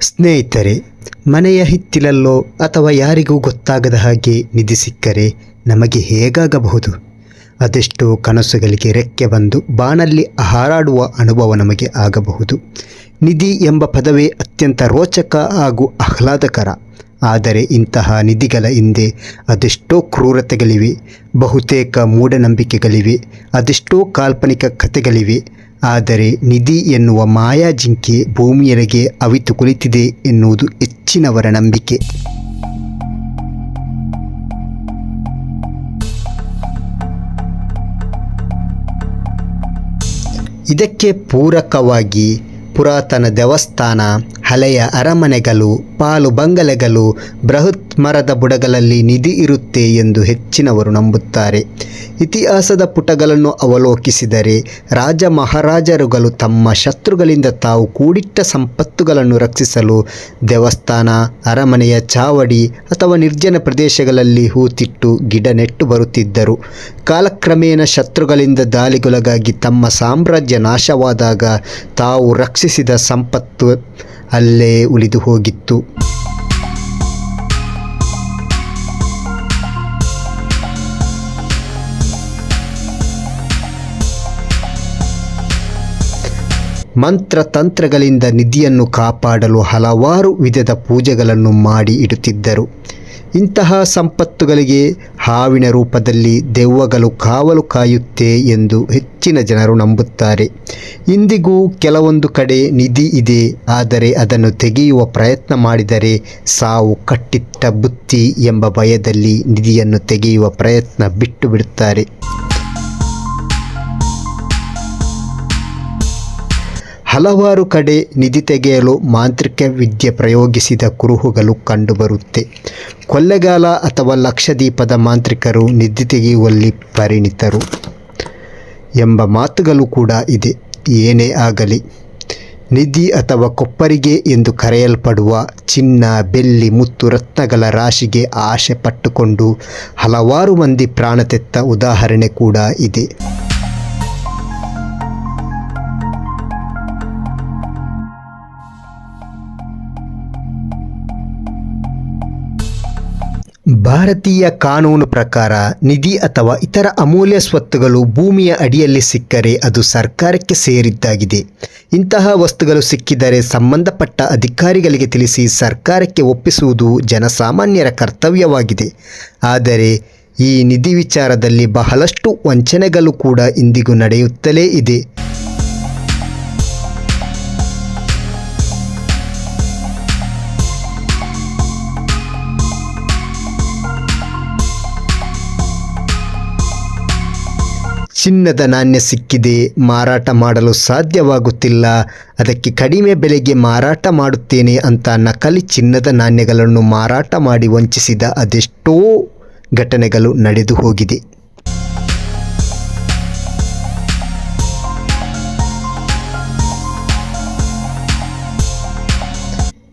ಸ್ನೇಹಿತರೆ, ಮನೆಯ ಹಿತ್ತಿಲಲ್ಲೋ ಅಥವಾ ಯಾರಿಗೂ ಗೊತ್ತಾಗದ ಹಾಗೆ ನಿಧಿ ಸಿಕ್ಕರೆ ನಮಗೆ ಹೇಗಾಗಬಹುದು? ಅದೆಷ್ಟೋ ಕನಸುಗಳಿಗೆ ರೆಕ್ಕೆ ಬಂದು ಬಾನಲ್ಲಿ ಹಾರಾಡುವ ಅನುಭವ ನಮಗೆ ಆಗಬಹುದು. ನಿಧಿ ಎಂಬ ಪದವೇ ಅತ್ಯಂತ ರೋಚಕ ಹಾಗೂ ಆಹ್ಲಾದಕರ. ಆದರೆ ಇಂತಹ ನಿಧಿಗಳ ಹಿಂದೆ ಅದೆಷ್ಟೋ ಕ್ರೂರತೆಗಳಿವೆ, ಬಹುತೇಕ ಮೂಢನಂಬಿಕೆಗಳಿವೆ, ಅದೆಷ್ಟೋ ಕಾಲ್ಪನಿಕ ಕಥೆಗಳಿವೆ ಆದರೆ ನಿಧಿ ಎನ್ನುವ ಮಾಯಾಜಿಂಕೆ ಭೂಮಿಯೊಳಗೆ ಅವಿತು ಕುಳಿತಿದೆ ಎನ್ನುವುದು ಹೆಚ್ಚಿನವರ ನಂಬಿಕೆ. ಇದಕ್ಕೆ ಪೂರಕವಾಗಿ ಪುರಾತನ ದೇವಸ್ಥಾನ ಹಳೆಯ ಅರಮನೆಗಳು, ಪಾಲು ಬಂಗಲೆಗಳು, ಬೃಹತ್ ಮರದ ಬುಡಗಳಲ್ಲಿ ನಿಧಿ ಇರುತ್ತೆ ಎಂದು ಹೆಚ್ಚಿನವರು ನಂಬುತ್ತಾರೆ. ಇತಿಹಾಸದ ಪುಟಗಳನ್ನು ಅವಲೋಕಿಸಿದರೆ ರಾಜ ಮಹಾರಾಜರುಗಳು ತಮ್ಮ ಶತ್ರುಗಳಿಂದ ತಾವು ಕೂಡಿಟ್ಟ ಸಂಪತ್ತುಗಳನ್ನು ರಕ್ಷಿಸಲು ದೇವಸ್ಥಾನ, ಅರಮನೆಯ ಚಾವಡಿ ಅಥವಾ ನಿರ್ಜನ ಪ್ರದೇಶಗಳಲ್ಲಿ ಹೂತಿಟ್ಟು ಗಿಡ ನೆಟ್ಟು ಬರುತ್ತಿದ್ದರು. ಕಾಲಕ್ರಮೇಣ ಶತ್ರುಗಳಿಂದ ದಾಳಿಗೊಳಗಾಗಿ ತಮ್ಮ ಸಾಮ್ರಾಜ್ಯ ನಾಶವಾದಾಗ ತಾವು ರಕ್ಷಿಸಿದ ಸಂಪತ್ತು ಅಲ್ಲೇ ಉಳಿದು ಹೋಗಿತ್ತು. ಮಂತ್ರ ತಂತ್ರಗಳಿಂದ ನಿಧಿಯನ್ನು ಕಾಪಾಡಲು ಹಲವಾರು ವಿಧದ ಪೂಜೆಗಳನ್ನು ಮಾಡಿ ಇಡುತ್ತಿದ್ದರು. ಇಂತಹ ಸಂಪತ್ತುಗಳಿಗೆ ಹಾವಿನ ರೂಪದಲ್ಲಿ ದೆವ್ವಗಳು ಕಾವಲು ಕಾಯುತ್ತೆ ಎಂದು ಹೆಚ್ಚಿನ ಜನರು ನಂಬುತ್ತಾರೆ. ಇಂದಿಗೂ ಕೆಲವೊಂದು ಕಡೆ ನಿಧಿ ಇದೆ, ಆದರೆ ಅದನ್ನು ತೆಗೆಯುವ ಪ್ರಯತ್ನ ಮಾಡಿದರೆ ಸಾವು ಕಟ್ಟಿಟ್ಟ ಬುತ್ತಿ ಎಂಬ ಭಯದಲ್ಲಿ ನಿಧಿಯನ್ನು ತೆಗೆಯುವ ಪ್ರಯತ್ನ ಬಿಟ್ಟು ಬಿಡುತ್ತಾರೆ. ಹಲವಾರು ಕಡೆ ನಿಧಿ ತೆಗೆಯಲು ಮಾಂತ್ರಿಕ ವಿದ್ಯೆ ಪ್ರಯೋಗಿಸಿದ ಕುರುಹುಗಳು ಕಂಡುಬರುತ್ತೆ. ಕೊಳ್ಳೆಗಾಲ ಅಥವಾ ಲಕ್ಷದೀಪದ ಮಾಂತ್ರಿಕರು ನಿದ್ದೆ ತೆಗೆಯುವಲ್ಲಿ ಪರಿಣಿತರು ಎಂಬ ಮಾತುಗಳು ಕೂಡ ಇದೆ. ಏನೇ ಆಗಲಿ, ನಿಧಿ ಅಥವಾ ಕೊಪ್ಪರಿಗೆ ಎಂದು ಕರೆಯಲ್ಪಡುವ ಚಿನ್ನ, ಬೆಳ್ಳಿ, ಮುತ್ತು ರತ್ನಗಳ ರಾಶಿಗೆ ಆಶೆ ಪಟ್ಟುಕೊಂಡು ಹಲವಾರು ಮಂದಿ ಪ್ರಾಣ ತೆತ್ತ ಉದಾಹರಣೆ ಕೂಡ ಇದೆ. ಭಾರತೀಯ ಕಾನೂನು ಪ್ರಕಾರ ನಿಧಿ ಅಥವಾ ಇತರ ಅಮೂಲ್ಯ ಸ್ವತ್ತುಗಳು ಭೂಮಿಯ ಅಡಿಯಲ್ಲಿ ಸಿಕ್ಕರೆ ಅದು ಸರ್ಕಾರಕ್ಕೆ ಸೇರಿದ್ದಾಗಿದೆ. ಇಂತಹ ವಸ್ತುಗಳು ಸಿಕ್ಕಿದರೆ ಸಂಬಂಧಪಟ್ಟ ಅಧಿಕಾರಿಗಳಿಗೆ ತಿಳಿಸಿ ಸರ್ಕಾರಕ್ಕೆ ಒಪ್ಪಿಸುವುದು ಜನಸಾಮಾನ್ಯರ ಕರ್ತವ್ಯವಾಗಿದೆ. ಆದರೆ ಈ ನಿಧಿ ವಿಚಾರದಲ್ಲಿ ಬಹಳಷ್ಟು ವಂಚನೆಗಳು ಕೂಡ ಇಂದಿಗೂ ನಡೆಯುತ್ತಲೇ ಇದೆ. ಚಿನ್ನದ ನಾಣ್ಯ ಸಿಕ್ಕಿದೆ. ಮಾರಾಟ ಮಾಡಲು ಸಾಧ್ಯವಾಗುತ್ತಿಲ್ಲ. ಅದಕ್ಕೆ ಕಡಿಮೆ ಬೆಲೆಗೆ ಮಾರಾಟ ಮಾಡುತ್ತೇನೆ ಅಂತ ನಕಲಿ ಚಿನ್ನದ ನಾಣ್ಯಗಳನ್ನು ಮಾರಾಟ ಮಾಡಿ ವಂಚಿಸಿದ ಅದೆಷ್ಟೋ ಘಟನೆಗಳು ನಡೆದು ಹೋಗಿದೆ.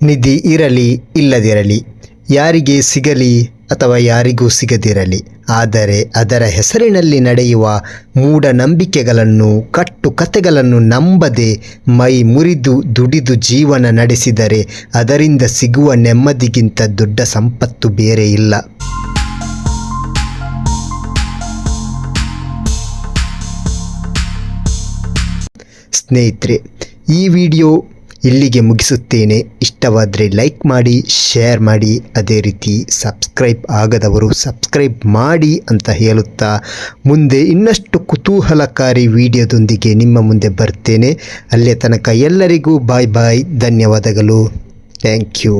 ನಿಧಿ ಇರಲಿ, ಇಲ್ಲದಿರಲಿ, ಯಾರಿಗೆ ಸಿಗಲಿ ಅಥವಾ ಯಾರಿಗೂ ಸಿಗದಿರಲಿ. ಆದರೆ ಅದರ ಹೆಸರಿನಲ್ಲಿ ನಡೆಯುವ ಮೂಢನಂಬಿಕೆಗಳನ್ನು ಕಟ್ಟು ಕತೆಗಳನ್ನು ನಂಬದೆ ಮೈ ಮುರಿದು ದುಡಿದು ಜೀವನ ನಡೆಸಿದರೆ ಅದರಿಂದ ಸಿಗುವ ನೆಮ್ಮದಿಗಿಂತ ದೊಡ್ಡ ಸಂಪತ್ತು ಬೇರೆ ಇಲ್ಲ. ಸ್ನೇಹಿತರೆ, ಈ ವಿಡಿಯೋ ಇಲ್ಲಿಗೆ ಮುಗಿಸುತ್ತೇನೆ. ಇಷ್ಟವಾದರೆ ಲೈಕ್ ಮಾಡಿ ಶೇರ್ ಮಾಡಿ. ಅದೇ ರೀತಿ ಸಬ್ಸ್ಕ್ರೈಬ್ ಆಗದವರು ಸಬ್ಸ್ಕ್ರೈಬ್ ಮಾಡಿ ಅಂತ ಹೇಳುತ್ತಾ ಮುಂದೆ ಇನ್ನಷ್ಟು ಕುತೂಹಲಕಾರಿ ವಿಡಿಯೋದೊಂದಿಗೆ ನಿಮ್ಮ ಮುಂದೆ ಬರ್ತೇನೆ. ಅಲ್ಲೇ ತನಕ ಎಲ್ಲರಿಗೂ ಬಾಯ್ ಬಾಯ್ ಧನ್ಯವಾದಗಳು. Thank you